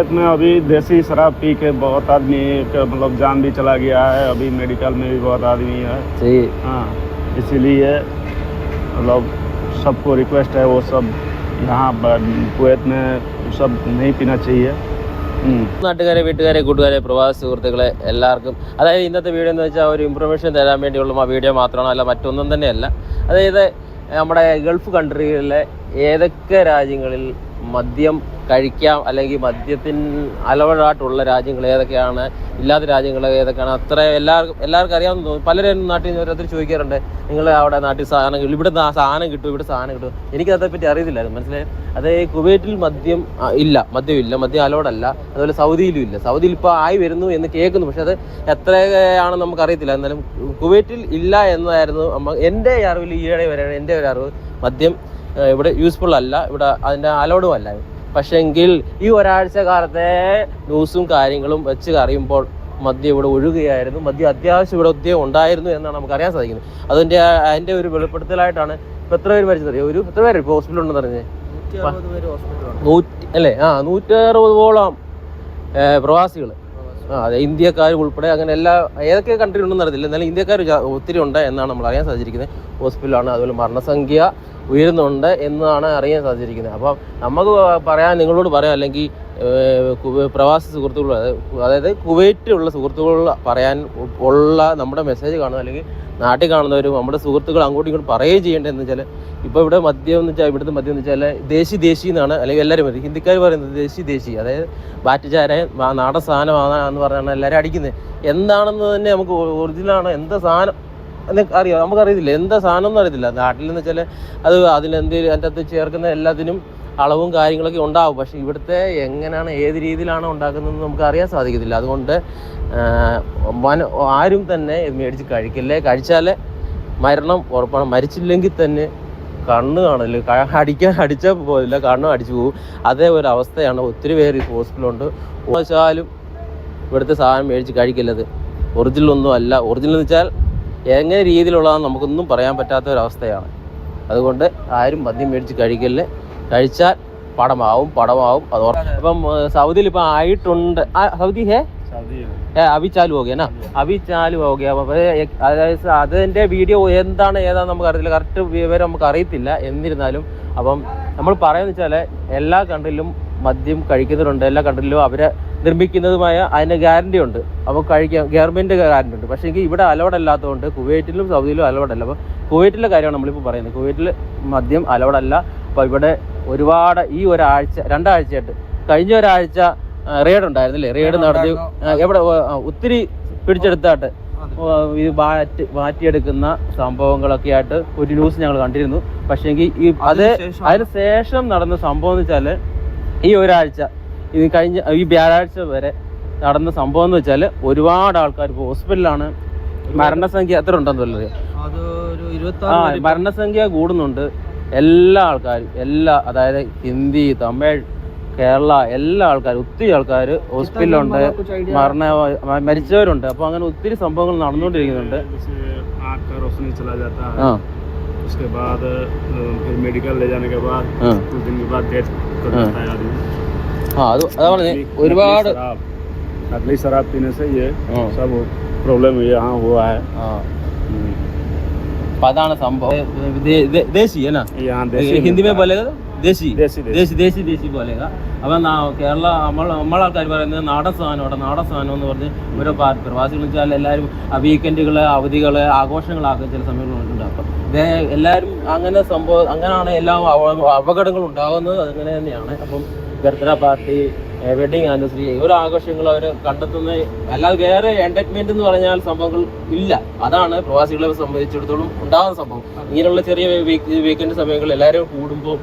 Kuwait में अभी देसी शराब पी के बहुत आदमी का मतलब जान भी चला गया है अभी मेडिकल में भी बहुत आदमी है ശരി हाँ इसीलिए मतलब सबको रिक्वेस्ट है वो सब यहाँ ब- कुवैत में सब नहीं पीना चाहिए हम्म। നാട്ടുകാരെ വീട്ടുകാരെ കൂട്ടുകാരെ പ്രവാസി സുഹൃത്തുക്കളെ എല്ലാവർക്കും അതായത് ഇന്നത്തെ വീഡിയോ എന്ന് വെച്ചാൽ ഒരു ഇൻഫർമേഷൻ തരാൻ വേണ്ടിയുള്ള ആ വീഡിയോ മാത്രമാണ് അല്ല മറ്റൊന്നും തന്നെയല്ല അതായത് നമ്മുടെ ഗൾഫ് കൺട്രികളിലെ ഏതൊക്കെ രാജ്യങ്ങളിൽ മദ്യം കഴിക്കാം അല്ലെങ്കിൽ മദ്യത്തിന് അലവഴായിട്ടുള്ള രാജ്യങ്ങൾ ഏതൊക്കെയാണ് ഇല്ലാത്ത രാജ്യങ്ങൾ ഏതൊക്കെയാണ് അത്ര എല്ലാവർക്കും എല്ലാവർക്കും അറിയാമെന്ന് തോന്നുന്നു. പലരും നാട്ടിൽ നിന്ന് ഓരോരുത്തർ ചോദിക്കാറുണ്ട് നിങ്ങൾ അവിടെ നാട്ടിൽ സാധനം ഇവിടെ സാധനം കിട്ടും ഇവിടെ സാധനം കിട്ടും. എനിക്ക് അതേപ്പറ്റി അറിയത്തില്ലായിരുന്നു. മനസ്സിലായി? അത് കുവൈറ്റിൽ മദ്യം ഇല്ല മദ്യം ഇല്ല മദ്യം അലോഡല്ല അതുപോലെ സൗദിയിലും ഇല്ല. സൗദിയിൽ ഇപ്പോൾ ആയി വരുന്നു എന്ന് കേൾക്കുന്നു. പക്ഷെ അത് എത്രയാണെന്ന് നമുക്ക് അറിയത്തില്ല. എന്നാലും കുവൈറ്റിൽ ഇല്ല എന്നതായിരുന്നു എന്റെ അറിവിൽ ഈയിടെ വരെയാണ് എന്റെ ഒരു അറിവ്. മദ്യം ഇവിടെ യൂസ്ഫുൾ അല്ല. ഇവിടെ അതിന്റെ അലോഡും അല്ല. പക്ഷെങ്കിൽ ഈ ഒരാഴ്ച കാലത്തെ ന്യൂസും കാര്യങ്ങളും വെച്ച് അറിയുമ്പോൾ മദ്യം ഇവിടെ ഒഴുകുകയായിരുന്നു. മദ്യം അത്യാവശ്യം ഇവിടെ ഒത്തിരി ഉണ്ടായിരുന്നു എന്നാണ് നമുക്ക് അറിയാൻ സാധിക്കുന്നത്. അതിന്റെ അതിന്റെ ഒരു വെളിപ്പെടുത്തലായിട്ടാണ് ഇപ്പം എത്ര പേര് മരിച്ചത് ഒരു എത്ര പേര് ഇപ്പോൾ ഹോസ്പിറ്റലിൽ ഉണ്ടെന്ന് പറഞ്ഞേ നൂറ്റി അല്ലേ? ആ നൂറ്റി ഓളം പ്രവാസികൾ ആ അതെ ഇന്ത്യക്കാർ ഉൾപ്പെടെ അങ്ങനെ എല്ലാ ഏതൊക്കെ കൺട്രി ഉണ്ടെന്ന് അറിയത്തില്ല. എന്നാലും ഇന്ത്യക്കാർ ഒത്തിരി ഉണ്ട് എന്നാണ് നമ്മൾ അറിയാൻ സാധിച്ചിരിക്കുന്നത്. ഹോസ്പിറ്റലാണ് അതുപോലെ മരണസംഖ്യ ഉയരുന്നുണ്ട് എന്നാണ് അറിയാൻ സാധിച്ചിരിക്കുന്നത്. അപ്പം നമുക്ക് പറയാൻ നിങ്ങളോട് പറയാം അല്ലെങ്കിൽ പ്രവാസി സുഹൃത്തുക്കൾ അതായത് കുവൈറ്റിലുള്ള സുഹൃത്തുക്കൾ പറയാൻ ഉള്ള നമ്മുടെ മെസ്സേജ് കാണുന്ന അല്ലെങ്കിൽ നാട്ടിൽ കാണുന്നവരും നമ്മുടെ സുഹൃത്തുക്കൾ അങ്ങോട്ടും ഇങ്ങോട്ടും പറയുകയും ചെയ്യേണ്ടത് എന്ന് വെച്ചാൽ ഇപ്പോൾ ഇവിടെ മദ്യം എന്ന് വെച്ചാൽ ഇവിടുത്തെ മദ്യം എന്ന് വെച്ചാൽ ദേശി ദേശി എന്നാണ് അല്ലെങ്കിൽ എല്ലാവരും പറയും ഹിന്ദിക്കാർ പറയുന്നത് ദേശി ദേശി അതായത് ബാറ്റുചാര നാടൻ സാധനമാണ് എന്ന് പറഞ്ഞാണ് എല്ലാവരും അടിക്കുന്നത്. എന്താണെന്ന് തന്നെ നമുക്ക് ഒറിജിനലാണ് എന്താ സാധനം അറിയാം? നമുക്കറിയത്തില്ല. എന്താ സാധനം ഒന്നും അറിയത്തില്ല. നാട്ടിൽ എന്ന് വെച്ചാൽ അത് അതിലെന്ത് അതിന്റെ അകത്ത് ചേർക്കുന്ന എല്ലാത്തിനും അളവും കാര്യങ്ങളൊക്കെ ഉണ്ടാവും. പക്ഷേ ഇവിടുത്തെ എങ്ങനെയാണ് ഏത് രീതിയിലാണ് ഉണ്ടാക്കുന്നതെന്ന് നമുക്ക് അറിയാൻ സാധിക്കത്തില്ല. അതുകൊണ്ട് വന ആരും തന്നെ ഇത് മേടിച്ച് കഴിക്കില്ലേ? കഴിച്ചാൽ മരണം ഉറപ്പാണ്. മരിച്ചില്ലെങ്കിൽ തന്നെ കണ്ണ് കാണില്ല അടിക്കാൻ അടിച്ചാൽ പോകില്ല കണ്ണും അടിച്ചു പോകും അതേ ഒരു അവസ്ഥയാണ് ഒത്തിരി പേര് ഈ ഹോസ്പിറ്റലുണ്ട് വെച്ചാലും ഇവിടുത്തെ സാധനം മേടിച്ച് കഴിക്കില്ലത്. ഒറിജിനൽ ഒന്നും അല്ല. ഒറിജിനൽ എന്ന് വെച്ചാൽ എങ്ങനെ രീതിയിലുള്ളതാണ് നമുക്കൊന്നും പറയാൻ പറ്റാത്ത ഒരവസ്ഥയാണ് അതുകൊണ്ട് ആരും മദ്യം മേടിച്ച് കഴിക്കല്ലേ കഴിച്ചാൽ പടമാവും പടമാവും. അത് ഇപ്പം സൗദിയിൽ ഇപ്പം ആയിട്ടുണ്ട്. സൗദി ഹേ? അഭി ചാലു ഹോ ഗയാ അഭി ചാലു ഹോ അതായത് അതിന്റെ വീഡിയോ എന്താണ് ഏതാണെന്ന് നമുക്ക് അറിയത്തില്ല കറക്റ്റ് വിവരം നമുക്ക് അറിയത്തില്ല എന്നിരുന്നാലും. അപ്പം നമ്മൾ പറയുന്നത് വെച്ചാൽ എല്ലാ കണ്ടിലും മദ്യം കഴിക്കുന്നവരുണ്ട്. എല്ലാ കണ്ടിലും അവരെ നിർമ്മിക്കുന്നതുമായ അതിന് ഗ്യാരണ്ടി ഉണ്ട്. അപ്പോൾ കഴിക്കാൻ ഗവൺമെന്റ് ഗ്യാരണ്ടി ഉണ്ട്. പക്ഷേ എങ്കിൽ ഇവിടെ അലവഡ് അല്ലാത്തതുകൊണ്ട് കുവൈറ്റിലും സൗദിയിലും അലൗഡ് അല്ല. അപ്പോൾ കുവൈറ്റിലെ കാര്യമാണ് നമ്മളിപ്പോൾ പറയുന്നത്. കുവൈറ്റിൽ മദ്യം അലൗഡ് അല്ല. അപ്പോൾ ഇവിടെ ഒരുപാട് ഈ ഒരാഴ്ച രണ്ടാഴ്ചയായിട്ട് കഴിഞ്ഞ ഒരാഴ്ച റെയ്ഡ് ഉണ്ടായിരുന്നില്ലേ? റെയ്ഡ് നടത്തി എവിടെ ഒത്തിരി പിടിച്ചെടുത്തായിട്ട് ഇത് മാറ്റി മാറ്റിയെടുക്കുന്ന സംഭവങ്ങളൊക്കെ ആയിട്ട് ഒരു ന്യൂസ് ഞങ്ങൾ കണ്ടിരുന്നു. പക്ഷേങ്കിൽ ഈ അത് അതിന് ശേഷം നടന്ന സംഭവം എന്ന് വെച്ചാൽ ഈ ഒരാഴ്ച ഇത് കഴിഞ്ഞ ഈ വ്യാഴാഴ്ച വരെ നടന്ന സംഭവം എന്ന് വെച്ചാൽ ഒരുപാട് ആൾക്കാർ ഇപ്പോൾ ഹോസ്പിറ്റലിലാണ് മരണസംഖ്യ എത്ര ഉണ്ടെന്ന് വല്ലത് അത് ഒരു ഇരുപത്തി ആ മരണസംഖ്യ കൂടുന്നുണ്ട് എല്ലാ ആൾക്കാരും എല്ലാ അതായത് ഹിന്ദി തമിഴ് കേരള എല്ലാ ആൾക്കാരും ഒത്തിരി ആൾക്കാർ ഹോസ്പിറ്റലുണ്ട് മരണ മ- മരിച്ചവരുണ്ട് അപ്പോൾ അങ്ങനെ ഒത്തിരി സംഭവങ്ങൾ നടന്നുകൊണ്ടിരിക്കുന്നുണ്ട് जैसे आँख का रोशनी चला जाता है ആ उसके बाद अ, फिर मेडिकल ले जाने के बाद ആ कुछ दिन के बाद डेथ कर हाँ। जाता है आदमी ആ അത് അതാ പറഞ്ഞത് नकली- ഒരുപാട് नकली शराब नकली शराब पीने से ये ആ सब प्रॉब्लम यहाँ हुआ है ആ അപ്പൊ അതാണ് സംഭവം ദേ- ദേ- ദേശി എന്നാ यहाँ देसी ഹിന്ദി മേ मिलता है। ബോലേഗ ദേശി देसी देसी ദേശി ദേശി ദേശി ബോലേഗ അപ്പൊ നാ- കേരള നമ്മൾ നമ്മളെ ആൾക്കാർ പറയുന്നത് നാടൻ സാധനം അവിടെ നാടൻ സാധനം എന്ന് പറഞ്ഞ് ഓരോ പാ- പ്രവാസികൾ വെച്ചാൽ എല്ലാവരും വീക്കെൻഡുകള് അവധികള് ആഘോഷങ്ങളാക്കും ചില സമയങ്ങളുണ്ട് അപ്പം ഇത് എല്ലാവരും അങ്ങനെ സംഭവം അങ്ങനെയാണ് എല്ലാ അവ- അപകടങ്ങൾ ഉണ്ടാകുന്നത് അങ്ങനെ തന്നെയാണ് അപ്പം ബർത്ത്ഡേ പാർട്ടി വെഡിങ് ആനിവേഴ്സറി ഓരോ ആഘോഷങ്ങൾ അവർ കണ്ടെത്തുന്ന അല്ലാതെ വേറെ എന്റർടൈൻമെന്റ് എന്ന് പറഞ്ഞാൽ സംഭവങ്ങൾ ഇല്ല. അതാണ് പ്രവാസികളെ സംബന്ധിച്ചിടത്തോളം ഉണ്ടാകുന്ന സംഭവം. ഇങ്ങനെയുള്ള ചെറിയ വീക്കെൻഡ് സമയങ്ങളിൽ എല്ലാവരും കൂടുമ്പോൾ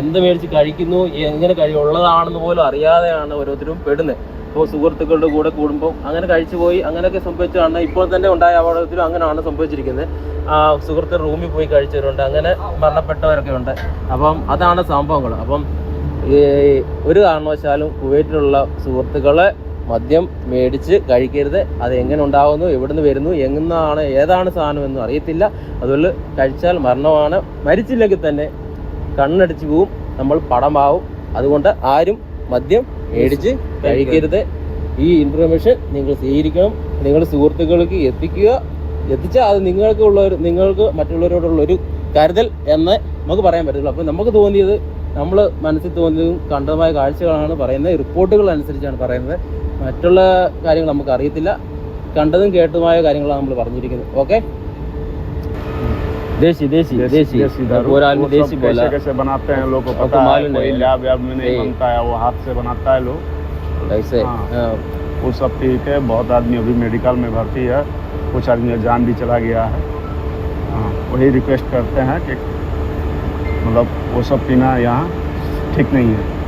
എന്ത് മേടിച്ച് കഴിക്കുന്നു എങ്ങനെ കഴി ഉള്ളതാണെന്ന് പോലും അറിയാതെയാണ് ഓരോരുത്തരും പെടുന്നത് ഇപ്പോൾ സുഹൃത്തുക്കളുടെ കൂടെ കൂടുമ്പോൾ അങ്ങനെ കഴിച്ചു പോയി അങ്ങനെയൊക്കെ സംഭവിച്ചതാണ്. ഇപ്പോൾ തന്നെ ഉണ്ടായ അപകടത്തിലും അങ്ങനെയാണ് സംഭവിച്ചിരിക്കുന്നത്. ആ സുഹൃത്ത് റൂമിൽ പോയി കഴിച്ചവരുണ്ട് അങ്ങനെ മരണപ്പെട്ടവരൊക്കെ ഉണ്ട്. അപ്പം അതാണ് സംഭവങ്ങൾ. അപ്പം ഒരു കാരണവശാലും കുവൈറ്റിലുള്ള സുഹൃത്തുക്കളെ മദ്യം മേടിച്ച് കഴിക്കരുത്. അത് എങ്ങനെ ഉണ്ടാകുന്നു എവിടുന്ന് വരുന്നു എങ്ങനെയാണ് ഏതാണ് സാധനം എന്നും അറിയത്തില്ല. അതുകൊണ്ട് കഴിച്ചാൽ മരണമാണ്. മരിച്ചില്ലെങ്കിൽ തന്നെ കണ്ണടിച്ച് പോവും നമ്മൾ പടമാവും. അതുകൊണ്ട് ആരും മദ്യം മേടിച്ച് കഴിക്കരുത്. ഈ ഇൻഫർമേഷൻ നിങ്ങൾ സ്വീകരിക്കണം. നിങ്ങൾ സുഹൃത്തുക്കൾക്ക് എത്തിക്കുക. എത്തിച്ചാൽ അത് നിങ്ങൾക്ക് ഉള്ള ഒരു നിങ്ങൾക്ക് മറ്റുള്ളവരോടുള്ള ഒരു കരുതൽ എന്ന് നമുക്ക് പറയാൻ പറ്റുള്ളൂ അപ്പോൾ നമുക്ക് തോന്നിയത് നമ്മൾ മനസ്സിൽ തോന്നിയതും കണ്ടതുമായ കാഴ്ചകളാണ് പറയുന്നത് റിപ്പോർട്ടുകൾ അനുസരിച്ചാണ് പറയുന്നത് മറ്റുള്ള കാര്യങ്ങൾ നമുക്ക് അറിയത്തില്ല കണ്ടതും കേട്ടതുമായ കാര്യങ്ങളാണ് നമ്മൾ പറഞ്ഞിരിക്കുന്നത് ഓക്കെ ദേശി ദേശി देसी ദേശി देसी दारू पूरा वो आदमी सब देसी बोला कैसे कैसे बनाते हैं लोग को आपको पता है मालूम कोई है? लैब वैब में नहीं नहीं। बनता है वो हाथ से बनाता है लोग ऐसे हाँ। हाँ, वो सब ठीक है बहुत आदमी अभी मेडिकल में भर्ती है कुछ आदमी का जान भी चला गया है हाँ वही रिक्वेस्ट करते हैं कि मतलब वो सब पीना यहाँ ठीक नहीं है।